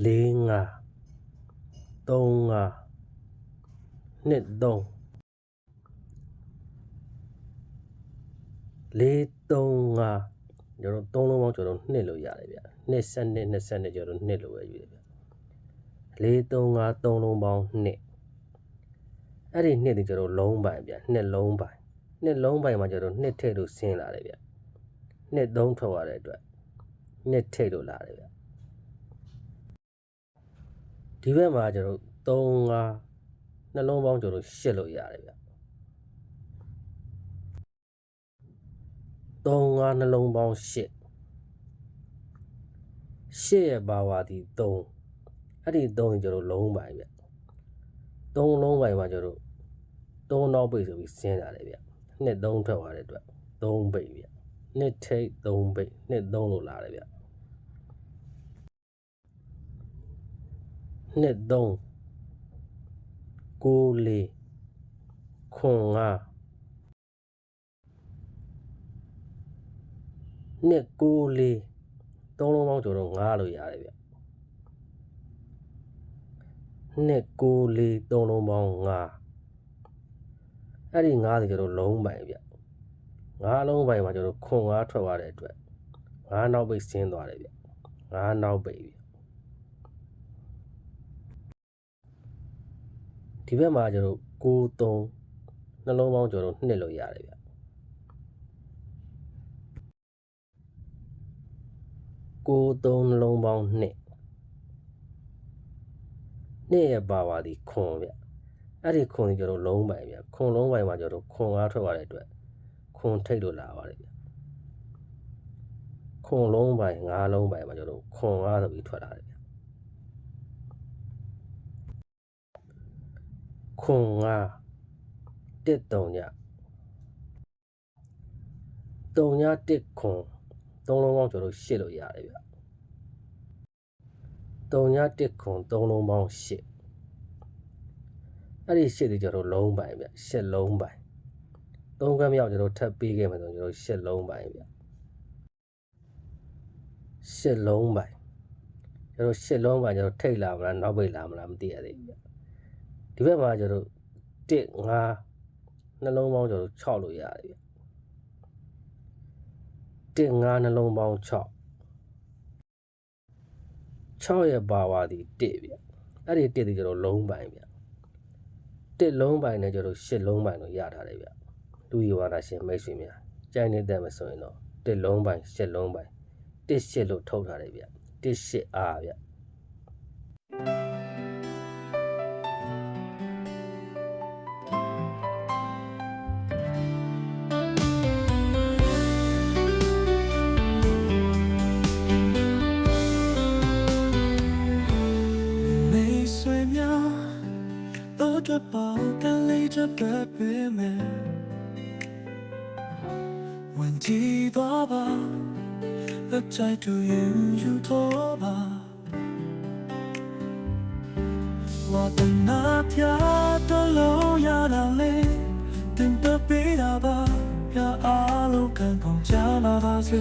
၄၅၃၅နှစ်3လေးသုံးငါကျွန်တော်သုံးလုံးပေါင်းကျွန်တော်နှစ်လို့ရတယ်ဗျနှစ်ဆက်နှစ်နှစ်ဆက်နှစ်ကျွန်တော်နှစ်လို့ပဲယူတယ်ဗျလေးသုံးငါသုံးလုံးပေါင်းနှစ်အဲ့ဒီနှစ်ဒီကျွန်တော်လုံးပိုင်ဗျနှစ်လုံးပိုင်နှစ်လုံးပိုင်မှာကျွန်တော်နှစ်ထည့်လို့ဆင်းလာတယ်ဗျနှစ်သုံးထွက်ရတဲ့အတွက်နှစ်ထည့်လို့လာတယ်ဗျ ဒီဘက်မှာကျွန်တော်သုံးငါနှလုံးပေါင်းကျွန်တော်ရှစ်လို့ရတယ်ဗျ3 5နှလုံးပေါင်း8 8ရဲ့ပါဝါဒီ3အဲ့ဒီ3ကိုကျွန်တော်လုံးပိုင်ဗျ3လုံးပိုင်မှာကျွန်တော်3နောက်ပိတ်ဆိုပြီးစဉ်းစားတယ်ဗျနှစ်3ထွက်သွားတဲ့အတွက်3ပိတ်ဗျနှစ်ထိတ်3ပိတ်နှစ်3လို့လာတယ်ဗျ နှစ်3 9 4ခွန်5နှစ်ကိုလေးသုံးလုံးပေါင်းကျော်တော့ငားလို့ရတယ်ဗျနှစ်ကိုလေးသုံးလုံးပေါင်းငားအဲ့ဒီငားတွေကျတော့လုံးပိုင်ဗျငားလုံးပိုင်မှာကျတော့ခွန်ငားထွက်သွားတဲ့အတွက်ငားနောက်ပိတ်ဆင်းသွားတယ်ဗျငားနောက်ပိတ်ဗျ ဒီဘက်မှာကျတော့ကို3နှလုံးပေါင်းကျော်တော့နှစ်လို့ရတယ်ဗျကိုသုံးနှလုံးပေါင်းနှစ်နှစ်ရဲ့ပါပါဒီခွန်ဗျအဲ့ဒီခွန်ကြီးကျွန်တော်လုံးပိုင်ဗျခွန်လုံးပိုင်မှာကျွန်တော်ခွန်ကားထွက်သွားတဲ့အတွက်ခွန်ထိတ်လို့လာပါတယ်ဗျခွန်လုံးပိုင်ငါးလုံးပိုင်မှာကျွန်တော်ခွန်ကားဆိုပြီးထွက်လာတယ် ခွန်ငါးတစ်တုံညတုံညတစ်ခွန်သုံးလုံးပေါင်းကျွန်တော်ရှစ်လို့ရတယ်ဗျ3ည1ခွန်3လုံးပေါင်း8အဲ့ဒီ8ဒီကျတော့လုံးပိုင်ဗျ8လုံးပိုင်3ကမ်းမြောက်ကျတော့ထပ်ပေးခဲ့မယ်ဆိုရင်ကျတော့8လုံးပိုင်ဗျ8လုံးပိုင်ကျတော့8လုံးပိုင်ကျတော့ထိတ်လာမလားနောက်ပိတ်လာမလားမသိရသေးဘူးဗျ ဒီဘက်မှာကျတော့1 5နှလုံးပေါင်းကျတော့6လို့ရတယ်ဗျ1 5နှလုံးပေါင်း6 6ရဲ့ပါဝါဒီ1ဗျအဲ့ဒီ1ဒီကျတော့လုံးပိုင်ဗျ1လုံးပိုင်နဲ့ကျတော့8လုံးပိုင်လို့ရထားတယ်ဗျလူယဝါဒရှင်မိတ်ဆွေများကြိုင်နေတဲ့မဆိုရင်တော့1လုံးပိုင်8လုံးပိုင်1 8လို့ထုတ်ထားတယ်ဗျ1 8အားဗျ 着饱，干累着白背面。问题多吧，而在度云如多吧。我等那条的路要哪里？等的比那吧，要阿鲁看空加马巴子。